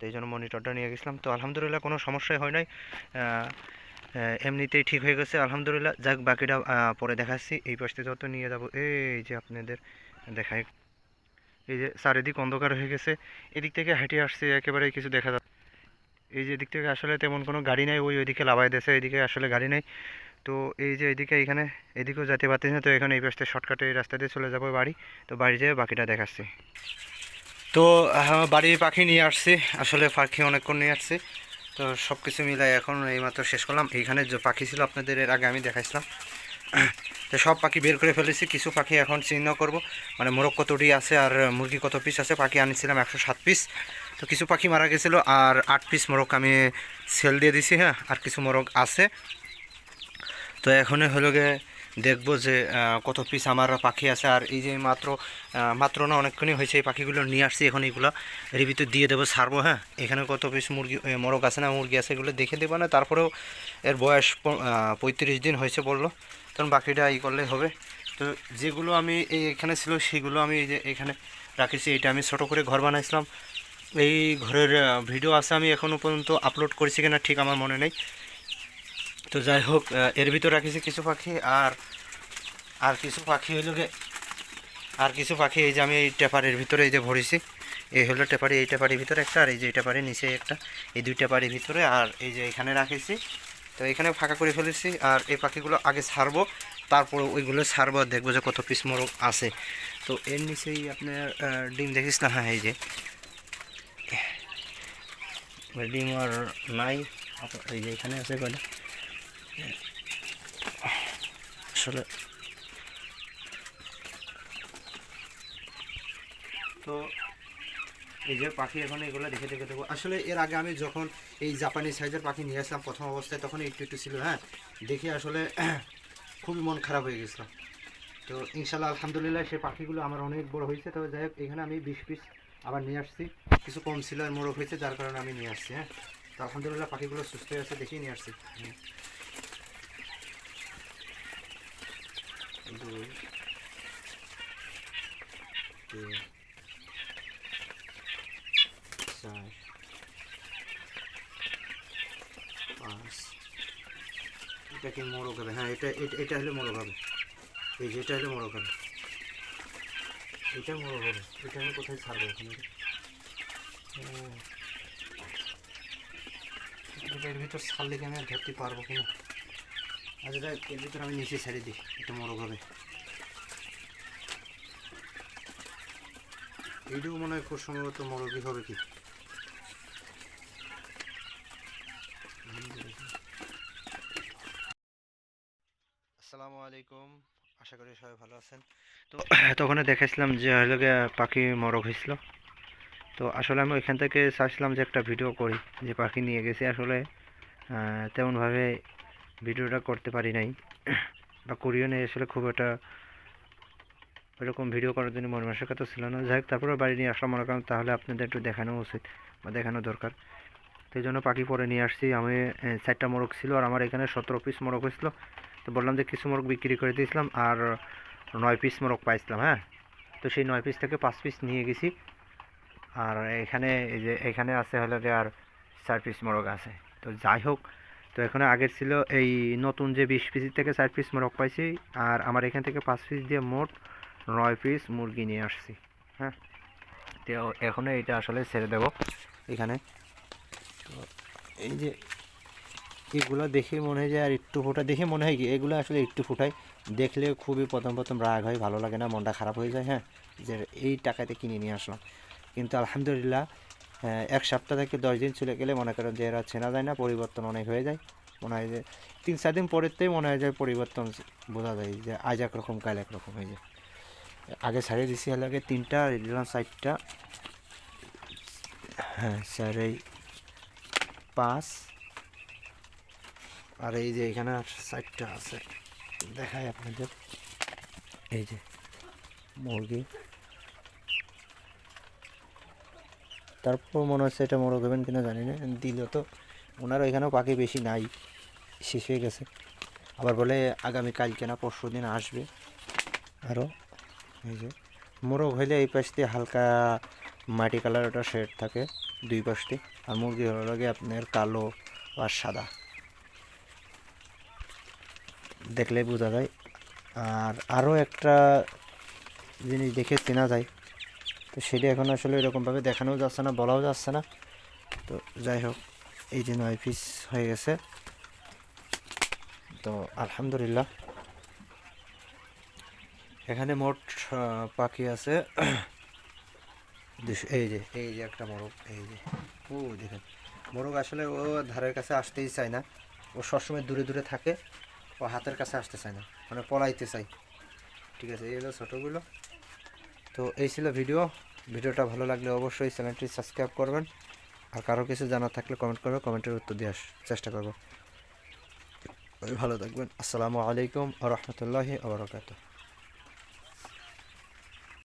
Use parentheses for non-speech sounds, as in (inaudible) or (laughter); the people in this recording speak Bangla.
তো এই জন্য মনিটরটা নিয়ে গেছিলাম। তো আলহামদুলিল্লাহ কোনো সমস্যাই হয় নাই। এমনিতেই ঠিক হয়ে গেছে। আলহামদুলিল্লাহ, যাক বাকিটা পরে দেখাচ্ছি। এই পাশে যত নিয়ে যাব, এই যে আপনাদের দেখায় এই যে চারিদিক অন্ধকার হয়ে গেছে। এদিক থেকে হেঁটে আসছে একেবারে কিছু দেখা যাচ্ছে। এই যে এদিক থেকে আসলে তেমন কোনো গাড়ি নাই, ওই ওইদিকে লাভাই দিয়েছে, এদিকে আসলে গাড়ি নেই। তো এই যে এদিকে এখানে এদিকেও যেতে পারতেছি না, তো এখানে এই পাশে শর্টকাটে এই রাস্তা দিয়ে চলে যাব বাড়ি। তো বাড়ি যেয়ে বাকিটা দেখাচ্ছি। তো বাড়ির পাখি নিয়ে আসছি। আসলে পাখি অনেকক্ষণ নিয়ে আসছি। তো সব কিছু মিলাই এখন এইমাত্র শেষ করলাম। এইখানে যে পাখি ছিল আপনাদের, এর আগে আমি দেখাইছিলাম। তো সব পাখি বের করে ফেলেছি। কিছু পাখি এখন চিহ্ন করব। মানে মোরগ কতটি আছে আর মুরগি কত পিস আছে, পাখি আনিছিলাম একশো সাত পিস তো কিছু পাখি মারা গেছিল আর আট পিস মোরগ আমি সেল দিয়ে দিছি হ্যাঁ? আর কিছু মোরগ আছে। তো এখন হলো গিয়ে দেখব যে কত পিস আমার পাখি আছে। আর এই যে মাত্র মাত্র না, অনেকক্ষণই হয়েছে এই পাখিগুলো নিয়ে আসছি এখন এইগুলো এর ভিতর দিয়ে দেবো, ছাড়বো হ্যাঁ? এখানে কত পিস মুরগি মোরগ আছে না, মুরগি আছে এগুলো দেখে দেবো না। তারপরেও এর বয়স পঁয়ত্রিশ দিন হয়েছে বলল। তখন বাকিটা ই করলে হবে। তো যেগুলো আমি এই এখানে ছিল, সেগুলো আমি এই যে এখানে রাখেছি। এটা আমি ছোটো করে ঘর বানাইছিলাম। এই ঘরের ভিডিও আছে, আমি এখনও পর্যন্ত আপলোড করেছি কিনা ঠিক আমার মনে নেই। তো যাই হোক এর ভিতর রাখেছি কিছু পাখি আর আর কিছু পাখি হইল আর কিছু পাখি, এই যে আমি এই টেপারের ভিতরে এই যে ভরেছি, এই হলো টেপারি, এই টেপারির ভিতরে একটা, আর এই যে এই টেপারির নিচে একটা, এই দুই টেপারির ভিতরে, আর এই যে এখানে রাখেছি, তো এখানে ফাঁকা করে ফেলেছি, আর এই পাখিগুলো আগে ছাড়বো, তারপরে ওইগুলো ছাড়বো দেখব যে কত পিস মোরগ আছে। তো এর নিচেই আপনার ডিম দেখিস না? হ্যাঁ এই যে। ডিম আর নাই এই যে এখানে আছে কয়টা? আসলে তো এই যে পাখি এখন এগুলো দেখে দেখে দেবো আসলে এর আগে আমি যখন এই জাপানি সাইজের পাখি নিয়ে আসলাম প্রথম অবস্থায়, তখন একটু একটু ছিল হ্যাঁ? দেখে আসলে (clears throat) খুবই মন খারাপ হয়ে গেছিল। তো ইনশাল্লাহ আলহামদুলিল্লাহ সেই পাখিগুলো আমার অনেক বড় হয়েছে। তবে যাই হোক, এখানে আমি বিশ পিস আবার নিয়ে আসছি। কিছু কম ছিল আর মোরগ হয়েছে, যার কারণে আমি নিয়ে আসছি হ্যাঁ? তো আলহামদুলিল্লাহ, পাখিগুলো সুস্থ হয়ে আছে, দেখেই নিয়ে আসছি। দুই তিন এটা কি মোরগ হবে হ্যাঁ এটা এটা হলে মোরগ হবে এই যে এটা হলে মোরগ হবে এটা মোরগ হবে এটা আমি কোথায় ছাড়বো ওখানে রে? ও। এটা এর ভিতর ছাড়লে কি আমি ধরতে পারব কিনা আচ্ছা দেখ এর ভিতর আমি নিচে ছেড়ে দিই এটা মোরগ হবে। এইটুকু মনে হয় খুব সম্ভবত মোরগই হবে কি? আসসালামু আলাইকুম আশা করি সবাই ভালো আছেন। তো (coughs) তখন দেখাইছিলাম যে হলো গিয়ে পাখি মরক হয়েছিল। তো আসলে আমি ওইখান থেকে চাইছিলাম যে একটা ভিডিও করি যে পাখি নিয়ে গেছি। আসলে আহ, তেমনভাবে ভিডিওটা করতে পারি নাই। বা করিও নেই, আসলে খুব একটা এরকম ভিডিও করার জন্য মন মানসিকতা ছিল না। যাই হোক তারপরে বাড়ি নিয়ে আসলাম মনে করেন, তাহলে আপনাদের একটু দেখানো উচিত বা দেখানো দরকার। তো এই জন্য পাখি পরে নিয়ে আসছি। আমি চারটা মোরগ ছিল আর আমার এখানে সতেরো পিস মোরগ হয়েছিল। তো বললাম যে কিছু মোরগ বিক্রি করে দিয়েছিলাম আর নয় পিস মোরগ পাইছিলাম হ্যাঁ? তো সেই নয় পিস থেকে পাঁচ পিস নিয়ে গেছি। আর এখানে, এই যে এখানে আছে হলো আর চার পিস মোরগ আছে। তো যাই হোক তো এখানে আগের ছিল এই নতুন যে বিশ পিস থেকে চার পিস মোরগ পাইছি, আর আমার এখান থেকে পাঁচ পিস দিয়ে মোট নয় পিস মুরগি নিয়ে আসছি হ্যাঁ? তো এখন এটা আসলে ছেড়ে দেব এখানে। এই যে এগুলো দেখে মনে হয় যে আর একটু ফোটা, দেখে মনে হয় কি এগুলো আসলে একটু ফোটাই দেখলে খুবই প্রথম প্রথম রাগ হয়, ভালো লাগে না, মনটা খারাপ হয়ে যায় হ্যাঁ? যে এই টাকাতে কিনে নিয়ে আসলাম। কিন্তু আলহামদুলিল্লাহ এক সপ্তাহ থেকে দশ দিন চলে গেলে মনে করেন যে এরা চেনা যায় না, পরিবর্তন অনেক হয়ে যায়। মনে হয় যে তিন চার দিন পরেতেই মনে হয় যে পরিবর্তন বোঝা যায় যে আজ একরকম, কাল একরকম হয়ে যায়। আগে ছাড়িয়ে দিছি হলে আগে তিনটা দিলাম চারটা। হ্যাঁ স্যার এই পাঁচ। আর এই যে এখানে চারটা আছে। দেখাই আপনাদের। এই যে মুরগি। তারপর মনে হচ্ছে এটা মোরগ হবেন কিনা জানি না, দিল তো। ওনার এখানেও পাখি বেশি নাই, শেষ হয়ে গেছে। আবার বলে আগামী কালকে না পরশু দিন আসবে। আরও এই যে, মোরগ হইলে এই পাশ দিয়ে হালকা মাটি কালার ওটা শেড থাকে দুই পাশটি আর মুরগি হলো লাগে আপনার কালো আর সাদা। দেখলে বোঝা যায়। আর আরও একটা জিনিস দেখে চেনা যায় তো সেটা এখন আসলে এরকমভাবে দেখানোও যাচ্ছে না, বলাও যাচ্ছে না। তো যাই হোক, এই যে নয় পিস হয়ে গেছে। তো আলহামদুলিল্লাহ। এখানে মোট পাখি আছে (clears throat) এই যে এই যে একটা মোরগ, এই যে। ও, দেখেন, মোরগ আসলে ও ধারের কাছে আসতেই চায় না। ও সবসময় দূরে দূরে থাকে, ও হাতের কাছে আসতে চায় না মানে পলাইতে চাই ঠিক আছে, এই হলো ছোটোগুলো। তো এই ছিল ভিডিও ভিডিওটা ভালো লাগলে অবশ্যই চ্যানেলটি সাবস্ক্রাইব করবেন। আর কারও কিছু জানা থাকলে কমেন্ট করবে, কমেন্টের উত্তর দেওয়ার চেষ্টা করব। ভালো থাকবেন। আসসালামু আলাইকুম আ রহমতুল্লাহি আবরকাত